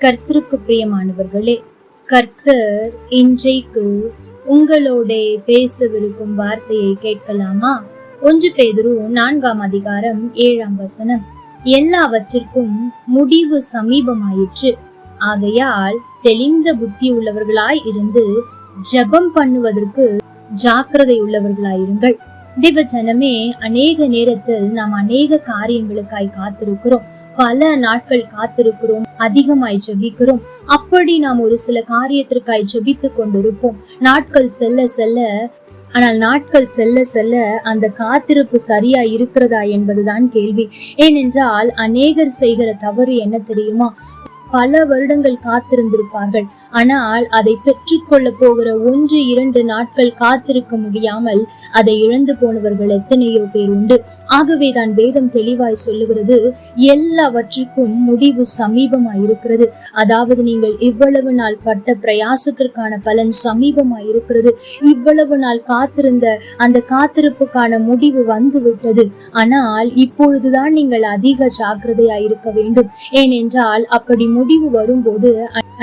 கர்த்தருக்கு பிரியமானவர்களே கர்த்தர் இன்றைக்கு உங்களோட பேசவிருக்கும் வார்த்தையை கேட்கலாமா? ஒன்று பேதரு நான்காம் அதிகாரம் ஏழாம் வசனம். எல்லாவற்றிற்கும் முடிவு சமீபமாயிற்று. ஆகையால் தெளிந்த புத்தி உள்ளவர்களாய் இருந்து ஜெபம் பண்ணுவதற்கு ஜாக்கிரதை உள்ளவர்களாயிருங்கள். தேவ ஜனமே அநேக நேரத்தில் நாம் அநேக காரியங்களுக்காய் காத்திருக்கிறோம். பல நாட்கள் காத்திருக்கிறோம் அதிகமாய் ஜபிக்கிறோம். அப்படி நாம் ஒரு சில காரியத்திற்காய் ஜபித்து கொண்டிருப்போம். நாட்கள் செல்ல செல்ல ஆனால் நாட்கள் செல்ல செல்ல அந்த காத்திருப்பு சரியா இருக்கிறதா என்பதுதான் கேள்வி. ஏனென்றால் அநேகர் செய்கிற தவறு என்ன தெரியுமா? பல வருடங்கள் காத்திருந்திருப்பார்கள். ஆனால் அதை பெற்றுக்கொள்ளப் போகிற ஒன்று இரண்டு நாட்கள் காத்திருக்க முடியாமல் அதை இழந்து போனவர்கள் எத்தனையோ பேர் உண்டு. ஆகவேதான் வேதம் தெளிவாய் சொல்லுகிறது எல்லாவற்றுக்கும் முடிவு சமீபமாய் இருக்கிறது. அதாவது நீங்கள் இவ்வளவு நாள் பட்ட பிரயாசத்திற்கான பலன் சமீபமாய் இருக்கிறது. இவ்வளவு நாள் காத்திருந்த அந்த காத்திருப்புக்கான முடிவு வந்து விட்டது. ஆனால் இப்பொழுதுதான் நீங்கள் அதிக ஜாக்கிரதையாய் இருக்க வேண்டும். ஏனென்றால் அப்படி முடிவு வரும்போது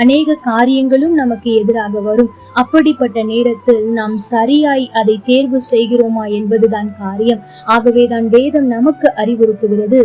அநேக அநேக காரியங்களும் நமக்கு எதிராக வரும். அப்படிப்பட்ட நேரத்தில் நாம் சரியாய் அதை தேர்வு செய்கிறோமா என்பதுதான் காரியம். ஆகவேதான் வேதம் நமக்கு அறிவுறுத்துகிறது.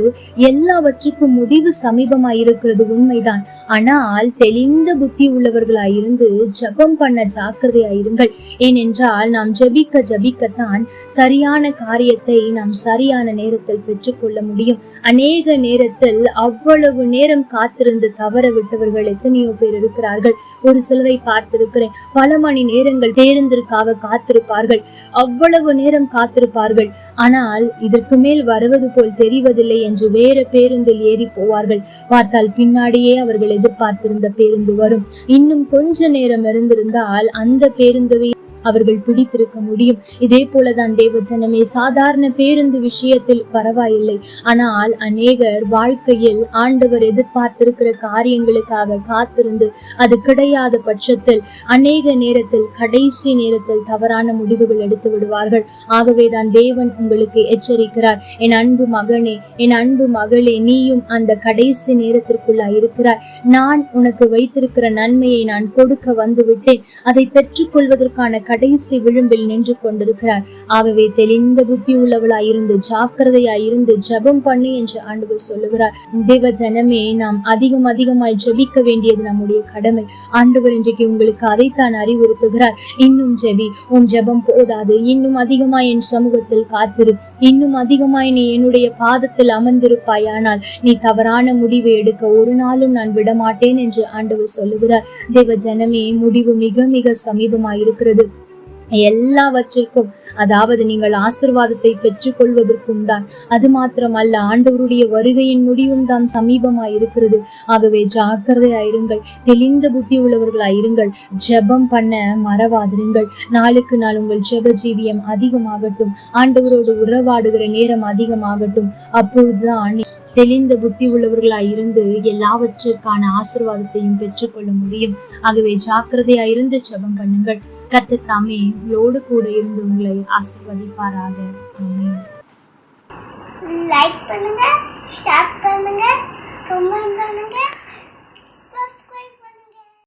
எல்லாவற்றுக்கும் முடிவு சமீபமாய் இருக்கிறது உண்மைதான். ஆனால் தெளிந்த புத்தி உள்ளவர்களாயிருந்து ஜபம் பண்ண ஜாக்கிரதையாயிருங்கள். ஏனென்றால் நாம் ஜபிக்க ஜபிக்கத்தான் சரியான காரியத்தை நாம் சரியான நேரத்தில் பெற்றுக்கொள்ள முடியும். அநேக நேரத்தில் அவ்வளவு நேரம் காத்திருந்து தவற விட்டவர்கள் எத்தனையோ பேர் இருக்கிறார்கள். ஒரு சிலரை பார்த்திருக்கிறேன். பல மணி நேரங்கள் பேருந்திற்காக காத்திருப்பார்கள். அவ்வளவு நேரம் காத்திருப்பார்கள். ஆனால் இதற்கு மேல் வருவது போல் தெரிவதில்லை என்று வேற பேருந்தில் ஏறி போவார்கள். பார்த்தால் பின்னாடியே அவர்கள் எதிர்பார்த்திருந்த பேருந்து வரும். இன்னும் கொஞ்ச நேரம் இருந்திருந்தால் அந்த பேருந்தவை அவர்கள் பிடித்திருக்க முடியும். இதே போலதான் தேவ ஜனமே சாதாரண பேருந்து விஷயத்தில் பரவாயில்லை. ஆனால் அநேகர் வாழ்க்கையில் ஆண்டவர் எதிர்பார்த்திருக்கிற காரியங்களுக்காக காத்திருந்து அது கிடையாத பட்சத்தில் அநேக நேரத்தில் கடைசி நேரத்தில் தவறான முடிவுகள் எடுத்து விடுவார்கள். ஆகவேதான் தேவன் உங்களுக்கு எச்சரிக்கிறார். என் அன்பு மகனே என் அன்பு மகளே நீயும் அந்த கடைசி நேரத்திற்குள்ளா இருக்கிறாய். நான் உனக்கு வைத்திருக்கிற நன்மையை நான் கொடுக்க வந்துவிட்டேன். அதை பெற்றுக்கொள்வதற்கான கடைசி விளிம்பில் நின்று கொண்டிருக்கிறார். ஆகவே தெளிந்த புத்தி உள்ளவளாய் இருந்து ஜாக்கிரதையாய் இருந்து ஜெபம் பண்ணு என்று ஆண்டவர் சொல்லுகிறார். தேவ ஜனமே நாம் அதிகம் அதிகமாய் ஜெபிக்க வேண்டியது நம்முடைய கடமை. ஆண்டவர் இன்றைக்கு உங்களுக்கு அதைத்தான் அறிவுறுத்துகிறார். இன்னும் ஜெபி உன் ஜெபம் போதாது. இன்னும் அதிகமாய் என் சமூகத்தில் காத்திரு. இன்னும் அதிகமாய் நீ என்னுடைய பாதத்தில் அமர்ந்திருப்பாயானால் நீ தவறான முடிவை எடுக்க ஒரு நாளும் நான் விடமாட்டேன் என்று ஆண்டவர் சொல்லுகிறார். தேவ ஜனமே முடிவு மிக மிக சமீபமாயிருக்கிறது. எல்லாவற்றிற்கும் அதாவது நீங்கள் ஆசிர்வாதத்தை பெற்றுக்கொள்வதற்கும் தான் அது மாத்திரமல்ல ஆண்டவருடைய வருகையின் முடிவும் தான் சமீபமாய் இருக்கிறது ஆகவே ஜாக்கிரதையாயிருங்கள் தெளிந்த புத்தி உள்ளவர்களாயிருங்கள் ஜெபம் பண்ண மறவாதிருங்கள். நாளுக்கு நாள் உங்கள் ஜெப ஜீவியம் அதிகமாகட்டும் ஆண்டவரோடு உறவாடுகிற நேரம் அதிகமாகட்டும். அப்பொழுதுதான் தெளிந்த புத்தி உள்ளவர்களாய் இருந்து எல்லாவற்றிற்கான ஆசிர்வாதத்தையும் பெற்றுக்கொள்ள முடியும். ஆகவே ஜாக்கிரதையாயிருந்து ஜெபம் பண்ணுங்கள். கத்து தாமே உங்களோடு கூட இருந்து உங்களை ஆசிர்வதிப்பாராக ஆமென். லைக் பண்ணுங்க